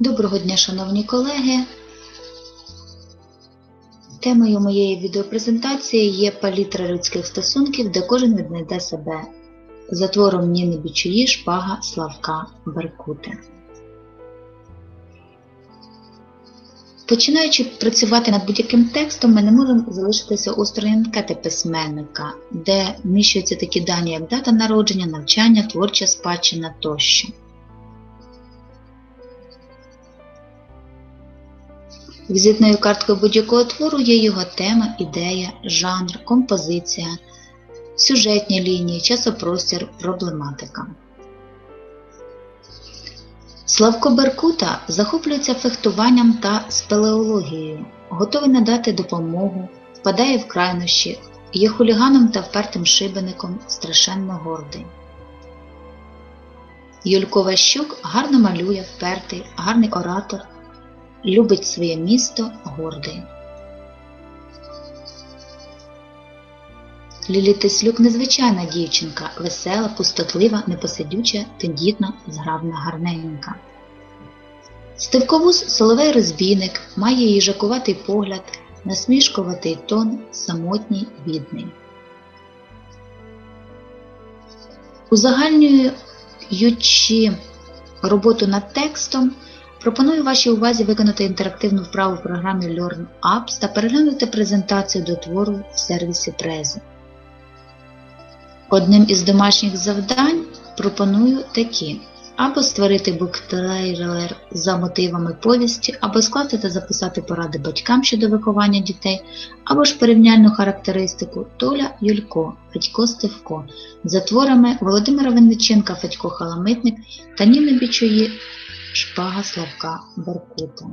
Доброго дня, шановні колеги. Темою моєї відеопрезентації є палітра людських стосунків, де кожен віднайде себе за твором Ніни Бічуї Шпага Славка Беркути. Починаючи працювати над будь-яким текстом, ми не можемо залишитися осторонь анкети письменника, де вміщуються такі дані, як дата народження, навчання, творча спадщина тощо. Візитною карткою будь-якого твору є його тема, ідея, жанр, композиція, сюжетні лінії, часопростір, проблематика. Славко Беркута захоплюється фехтуванням та спелеологією, готовий надати допомогу, впадає в крайнощі, є хуліганом та впертим шибеником, страшенно гордий. Юлько Ващук гарно малює, впертий, гарний оратор, любить своє місто, гордий. Лілі Теслюк незвичайна дівчинка, весела, пустотлива, непосидюча, тендітна, зграбна, гарненька. Стивковуз соловей розбійник, має їжакуватий погляд, насмішкуватий тон, самотній, бідний. Узагальнюючи роботу над текстом, пропоную вашій увазі виконати інтерактивну вправу в програмі Learn Apps та переглянути презентацію до твору в сервісі Prezi. Одним із домашніх завдань пропоную такі: або створити буктрейлер за мотивами повісті, або скласти та записати поради батькам щодо виховання дітей, або ж порівняльну характеристику Толя Юлько, Федько Стевко за творами Володимира Винниченка, Федько Халамитник та Ніни Бічої Шпага Славка Беркута.